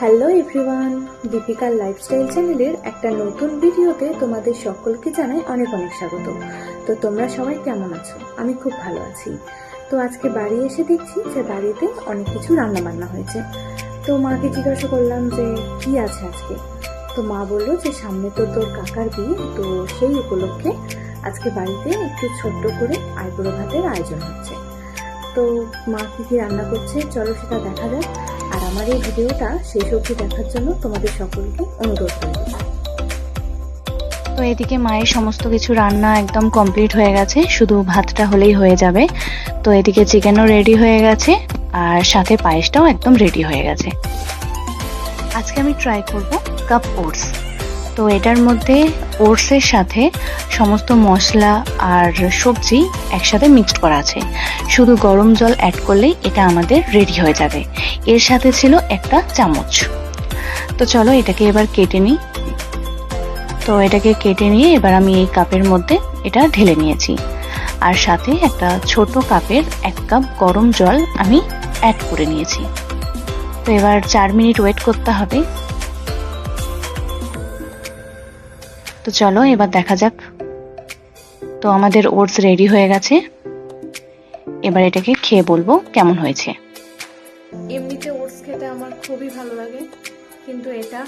Hello everyone, দীপিকার lifestyle চ্যানেলের একটা নতুন ভিডিওতে তোমাদের সকলকে জানাই অনেক অনেক স্বাগত। তো তোমরা সবাই কেমন আছো? আমি খুব ভালো আছি। তো আজকে বাড়ি এসে দেখছি যে বাড়িতে অনেক কিছু রান্না বান্না হয়েছে। তো মাকে জিজ্ঞাসা করলাম যে, কি আছে আজকে? তো মা বলল যে, সামনে তো তোর কাকার বিয়ে, তো সেই উপলক্ষে আজকে বাড়িতে একটু ছোট্ট করে আইবুড়ো ভাতের আয়োজন হচ্ছে। তো মা কী কী রান্না করছে? চলো সেটা দেখা যাক। আর আমার এই ভিডিওটা শেষ অবধি দেখার জন্য তোমাদের সকলকে অনুরোধ করব তো এদিকে মায়ের সমস্ত কিছু রান্না একদম কমপ্লিট হয়ে গেছে, শুধু ভাতটা হলেই হয়ে যাবে। তো এদিকে চিকেনও রেডি হয়ে গেছে, আর সাথে পায়েসটাও একদম রেডি হয়ে গেছে। আজকে আমি ট্রাই করব কাপ ওটস তো এটার মধ্যে ওটসের সাথে সমস্ত মশলা আর সবজি একসাথে মিক্সড করা আছে। শুধু গরম জল অ্যাড করলেই এটা আমাদের রেডি হয়ে যাবে। এর সাথে ছিল একটা চামচ। তো চলো এটাকে এবার কেটে নিই। তো এটাকে কেটে নিয়ে এবার আমি এই কাপের মধ্যে এটা ঢেলে নিয়েছি। আর সাথে একটা ছোট কাপের এক কাপ গরম জল আমি অ্যাড করে নিয়েছি। তো এবার চার মিনিট ওয়েট করতে হবে। তো চলো, এবার দেখা যাক। তো আমাদের ওটস রেডি হয়ে গেছে। এবার এটাকে খেয়ে বলব কেমন হয়েছে। এমনিতে ওটস খেতে আমার খুবই ভালো লাগে, কিন্তু এটা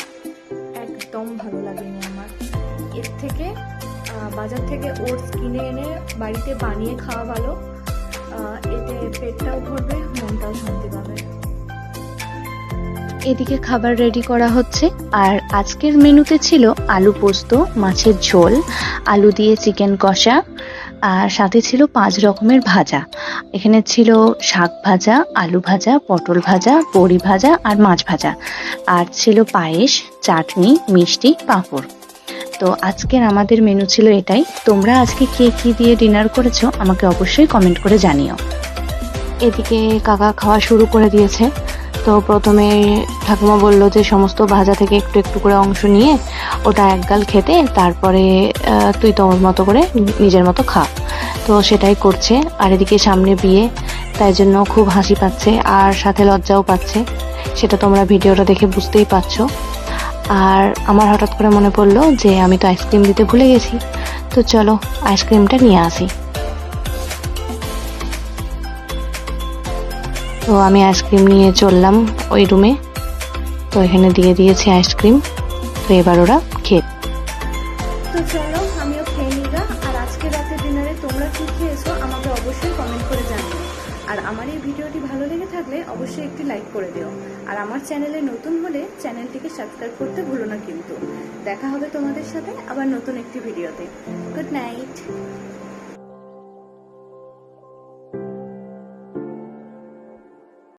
একদম ভালো লাগেনি আমার। এর থেকে বাজার থেকে ওটস কিনে এনে বাড়িতে বানিয়ে খাওয়া ভালো। এতে পেটটাও ভরবে, মনটাও এদিকে খাবার রেডি করা হচ্ছে। আর আজকের মেনুতে ছিল আলু পোস্ত, মাছের ঝোল, আলু দিয়ে চিকেন কষা, আর সাথে ছিল পাঁচ রকমের ভাজা। এখানে ছিল শাক ভাজা, আলু ভাজা, পটল ভাজা, বড়ি ভাজা, আর মাছ ভাজা। আর ছিল পায়েস, চাটনি, মিষ্টি, পাঁপড়। তো আজকের আমাদের মেনু ছিল এটাই। তোমরা আজকে কে কী দিয়ে ডিনার করেছ আমাকে অবশ্যই কমেন্ট করে জানিও। এদিকে কাকা খাওয়া শুরু করে দিয়েছে। তো প্রথমে ঠাকুমা বলল যে সমস্ত ভাজা থেকে একটু একটু করে অংশ নিয়ে ওটা একগাল খেতে, তারপরে তুই তোর মতো করে নিজের মতো খা। তো সেটাই করছে। আর এদিকে সামনে বিয়ে, তাই জন্য খুব হাসি পাচ্ছে আর সাথে লজ্জাও পাচ্ছে। সেটা তোমরা ভিডিওটা দেখে বুঝতেই পারছ। আর আমার হঠাৎ করে মনে পড়ল যে আমি তো আইসক্রিম দিতে ভুলে গেছি। তো চলো আইসক্রিমটা নিয়ে আসি। তো আমি আইসক্রিম নিয়ে চললাম ওই রুমে। তো এখানে দিয়ে দিয়েছি আইসক্রিম। তো এবার ওরা খেয়ে তো চলো, আমিও খেয়ে নিগা আর আজকে রাতে ডিনারে তোমরা কি খেয়েছো আমাকে অবশ্যই কমেন্ট করে জানিও। আর আমার এই ভিডিওটি ভালো লেগে থাকলে অবশ্যই একটি লাইক করে দিও। আর আমার চ্যানেলে নতুন হলে চ্যানেলটিকে সাবস্ক্রাইব করতে ভুলো না কিন্তু। দেখা হবে তোমাদের সাথে আবার নতুন একটি ভিডিওতে। Good night